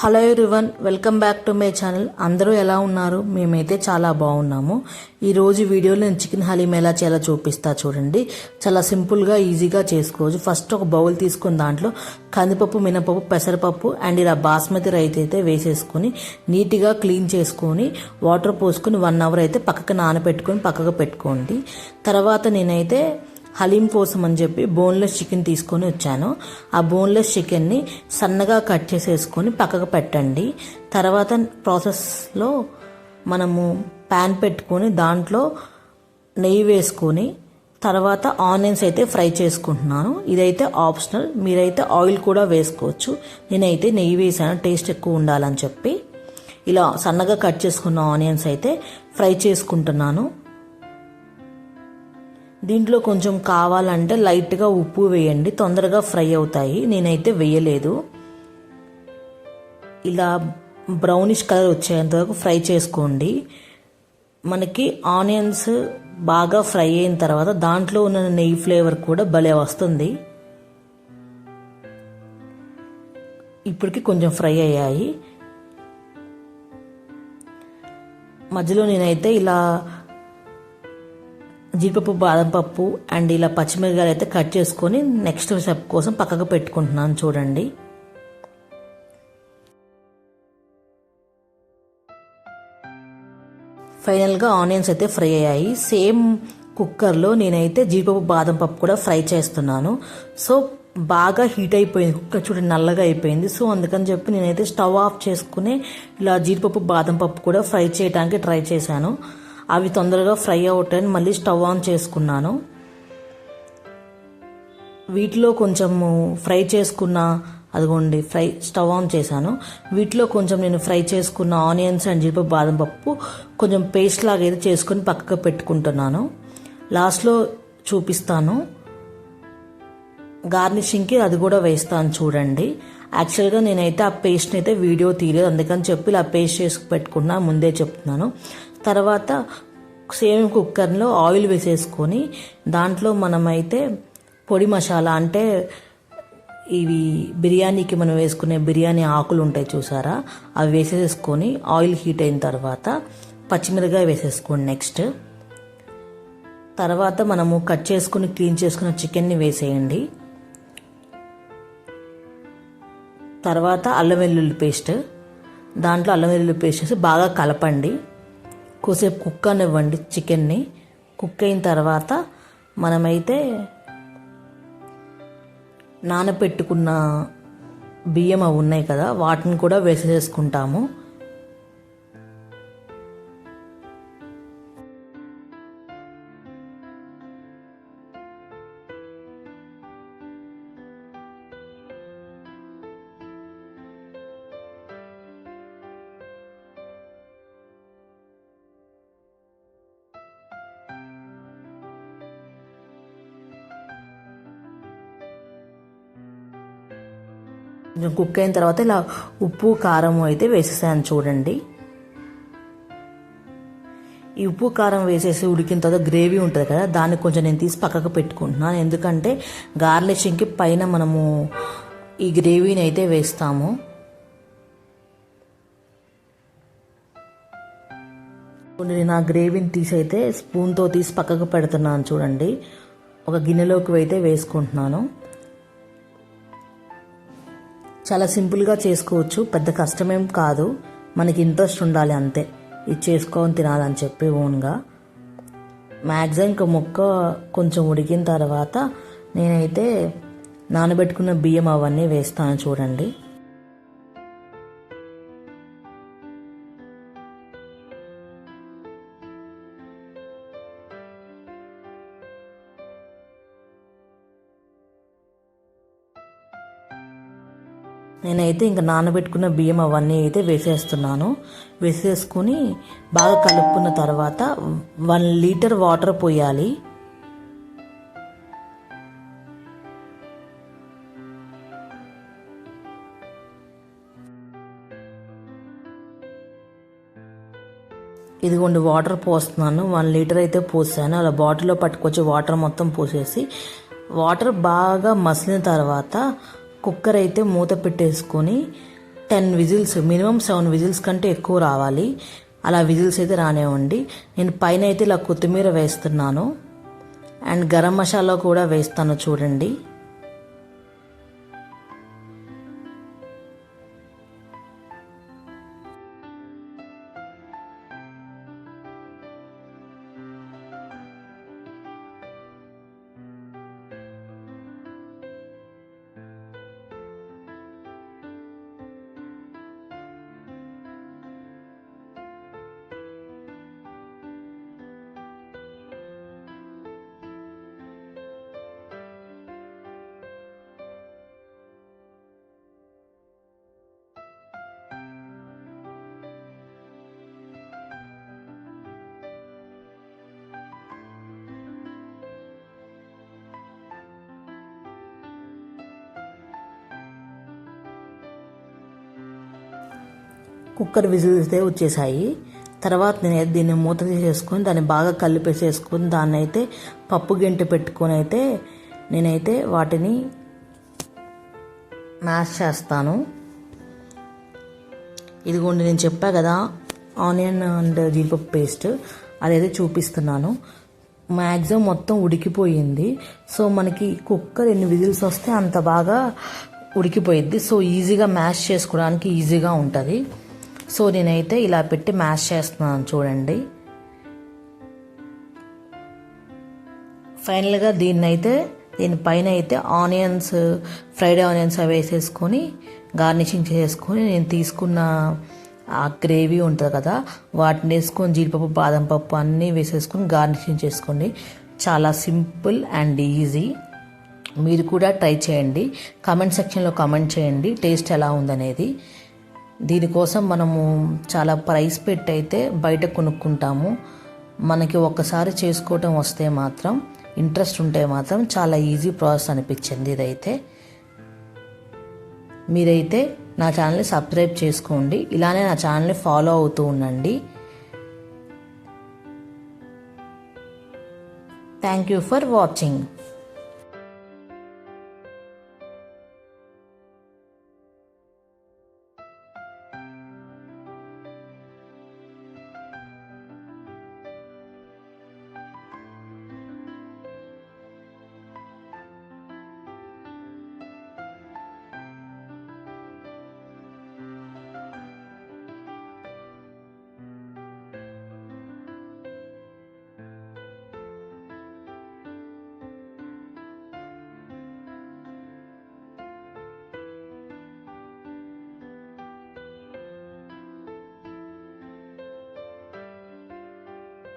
Hello everyone welcome back to my channel అందరూ ఎలా ఉన్నారు? మేమైతే చాలా బాగున్నాము. ఈ రోజు వీడియోలో నేను చికెన్ హలీం ఎలా చేయాలో చూపిస్తా చూడండి. చాలా సింపుల్గా ఈజీగా చేసుకోవచ్చు. ఫస్ట్ ఒక బౌల్ తీసుకుని దాంట్లో కందిపప్పు మినపప్పు పెసరపప్పు అండ్ ఇలా బాస్మతి రైస్ అయితే వేసేసుకొని నీట్గా క్లీన్ చేసుకొని వాటర్ పోసుకొని వన్ అవర్ అయితే పక్కకు నానబెట్టుకొని పక్కకు పెట్టుకోండి. తర్వాత నేనైతే హలీం కోసం అని చెప్పి బోన్లెస్ చికెన్ తీసుకొని వచ్చాను. ఆ బోన్లెస్ చికెన్ని సన్నగా కట్ చేసేసుకొని పక్కకు పెట్టండి. తర్వాత ప్రాసెస్లో మనము ప్యాన్ పెట్టుకొని దాంట్లో నెయ్యి వేసుకొని తర్వాత ఆనియన్స్ అయితే ఫ్రై చేసుకుంటున్నాను. ఇదైతే ఆప్షనల్. మీరైతే ఆయిల్ కూడా వేసుకోవచ్చు. నేనైతే నెయ్యి వేసాను. టేస్ట్ ఎక్కువ ఉండాలని చెప్పి. ఇలా సన్నగా కట్ చేసుకున్న ఆనియన్స్ అయితే ఫ్రై చేసుకుంటున్నాను. దీంట్లో కొంచెం కావాలంటే లైట్గా ఉప్పు వేయండి. తొందరగా ఫ్రై అవుతాయి. నేనైతే వేయలేదు. ఇలా బ్రౌనిష్ కలర్ వచ్చేంత వరకు ఫ్రై చేసుకోండి. మనకి ఆనియన్స్ బాగా ఫ్రై అయిన తర్వాత దాంట్లో ఉన్న నెయ్యి ఫ్లేవర్ కూడా భలే వస్తుంది. ఇప్పటికి కొంచెం ఫ్రై అయ్యాయి. మధ్యలో నేనైతే ఇలా జీడిపప్పు బాదం పప్పు అండ్ ఇలా పచ్చిమిరకాయలు అయితే కట్ చేసుకొని నెక్స్ట్ స్టెప్ కోసం పక్కకు పెట్టుకుంటున్నాను చూడండి. ఫైనల్గా ఆనియన్స్ అయితే ఫ్రై అయ్యాయి. సేమ్ కుక్కర్లో నేనైతే జీడిపప్పు బాదం పప్పు కూడా ఫ్రై చేస్తున్నాను. సో బాగా హీట్ అయిపోయింది. కుక్కర్ చూడండి నల్లగా అయిపోయింది. సో అందుకని చెప్పి నేనైతే స్టవ్ ఆఫ్ చేసుకుని ఇలా జీడిపప్పు బాదం పప్పు కూడా ఫ్రై చేయడానికి ట్రై చేశాను. అవి తొందరగా ఫ్రై అవుతాయని మళ్ళీ స్టవ్ ఆన్ చేసుకున్నాను. వీటిలో కొంచెము ఫ్రై చేసుకున్న అదిగోండి ఫ్రై స్టవ్ ఆన్ చేశాను. వీటిలో కొంచెం నేను ఫ్రై చేసుకున్న ఆనియన్స్ అండ్ జీడిపప్పు బాదం పప్పు కొంచెం పేస్ట్ లాగా అయితే చేసుకొని పక్కకు పెట్టుకుంటున్నాను. లాస్ట్లో చూపిస్తాను. గార్నిషింగ్కి అది కూడా వేస్తాను చూడండి. యాక్చువల్గా నేనైతే ఆ పేస్ట్ని అయితే వీడియో తీయలేదు అందుకని చెప్పి ఇలా పేస్ట్ చేసి పెట్టుకున్నా ముందే చెప్తున్నాను. తర్వాత సేమ్ కుక్కర్లో ఆయిల్ వేసేసుకొని దాంట్లో మనమైతే పొడి మసాలా అంటే ఇవి బిర్యానీకి మనం వేసుకునే బిర్యానీ ఆకులు ఉంటాయి చూసారా? అవి వేసేసుకొని ఆయిల్ హీట్ అయిన తర్వాత పచ్చిమిరకాయ వేసేసుకోండి నెక్స్ట్. తర్వాత మనము కట్ చేసుకుని క్లీన్ చేసుకున్న చికెన్ని వేసేయండి. తర్వాత అల్లం వెల్లుల్లి పేస్ట్. దాంట్లో అల్లం వెల్లుల్లి పేస్ట్ వేసి బాగా కలపండి. కొద్దిసేపు కుక్ అనివ్వండి చికెన్ని. కుక్ అయిన తర్వాత మనమైతే నానబెట్టుకున్న బియ్యం అవి ఉన్నాయి కదా వాటిని కూడా వేసేసుకుంటాము. కుక్ అయిన తర్వాత ఇలా ఉప్పు కారం అయితే వేసేసాను చూడండి. ఈ ఉప్పు కారం వేసేసి ఉడికిన తర్వాత గ్రేవీ ఉంటుంది కదా దాన్ని కొంచెం నేను తీసి పక్కకు పెట్టుకుంటున్నాను. ఎందుకంటే గార్లిషింగ్కి పైన మనము ఈ గ్రేవీని అయితే వేస్తాము. నేను ఆ గ్రేవీని తీసి అయితే స్పూన్తో తీసి పక్కకు పెడుతున్నాను చూడండి. ఒక గిన్నెలోకి అయితే వేసుకుంటున్నాను. చాలా సింపుల్గా చేసుకోవచ్చు. పెద్ద కష్టమేం కాదు. మనకి ఇంట్రెస్ట్ ఉండాలి అంతే. ఇది చేసుకొని తినాలని చెప్పి ఓన్గా. మ్యాక్సిమం ఇంకా మొక్క కొంచెం ఉడికిన తర్వాత నేనైతే నానబెట్టుకున్న బియ్యం అవన్నీ వేస్తాను చూడండి. నేనైతే ఇంకా నానబెట్టుకున్న బియ్యం అవన్నీ అయితే వేసేస్తున్నాను. వేసేసుకుని బాగా కలుపుకున్న తర్వాత వన్ లీటర్ వాటర్ పోయాలి. ఇదిగోండి వాటర్ పోస్తున్నాను. వన్ లీటర్ అయితే పోసాను. అలా బాటిల్లో పట్టుకొచ్చి వాటర్ మొత్తం పోసేసి వాటర్ బాగా మసిలిన తర్వాత కుక్కర్ అయితే మూత పెట్టేసుకొని ten whistles minimum seven whistles కంటే ఎక్కువ రావాలి. అలా విజిల్స్ అయితే రానివ్వండి. నేను పైన అయితే ఇలా కొత్తిమీర వేస్తున్నాను. అండ్ గరం మసాలా కూడా వేస్తాను చూడండి. కుక్కర్ విజిల్స్ అయితే వచ్చేసాయి. తర్వాత నేను దీన్ని మూత తీసేసుకొని దాన్ని బాగా కలిపేసేసుకొని దాన్ని అయితే పప్పు గింట పెట్టుకొని అయితే నేనైతే వాటిని మ్యాష్ చేస్తాను. ఇదిగోండి నేను చెప్పా కదా ఆనియన్ అండ్ జీడిపప్పు పేస్ట్. అదైతే చూపిస్తున్నాను. మ్యాక్సిమం మొత్తం ఉడికిపోయింది. సో మనకి కుక్కర్ ఎన్ని విజిల్స్ వస్తే అంత బాగా ఉడికిపోయిద్ది. సో ఈజీగా మ్యాష్ చేసుకోవడానికి ఈజీగా ఉంటుంది. సో నేనైతే ఇలా పెట్టి మ్యాష్ చేస్తున్నాను చూడండి. ఫైనల్గా దీన్నైతే అయితే దీనిపైన అయితే ఆనియన్స్ ఫ్రైడ్ ఆనియన్స్ అవి వేసేసుకొని గార్నిషింగ్ చేసుకొని నేను తీసుకున్న ఆ గ్రేవీ ఉంటుంది కదా వాటిని వేసుకొని జీడిపప్పు బాదం పప్పు అన్నీ వేసేసుకొని గార్నిషింగ్ చేసుకోండి. చాలా సింపుల్ అండ్ ఈజీ. మీరు కూడా ట్రై చేయండి. కమెంట్ సెక్షన్లో కమెంట్ చేయండి. టేస్ట్ ఎలా ఉందనేది. దీనికోసం మనము చాలా ప్రైస్ పెట్టి అయితే బయట కొనుక్కుంటాము. మనకి ఒక్కసారి చేసుకోవటం వస్తే మాత్రం ఇంట్రెస్ట్ ఉంటే మాత్రం చాలా ఈజీ ప్రాసెస్ అనిపించింది ఇదైతే. మీరైతే నా ఛానల్ని సబ్స్క్రైబ్ చేసుకోండి. ఇలానే నా ఛానల్ని ఫాలో అవుతూ ఉండండి. Thank you for watching.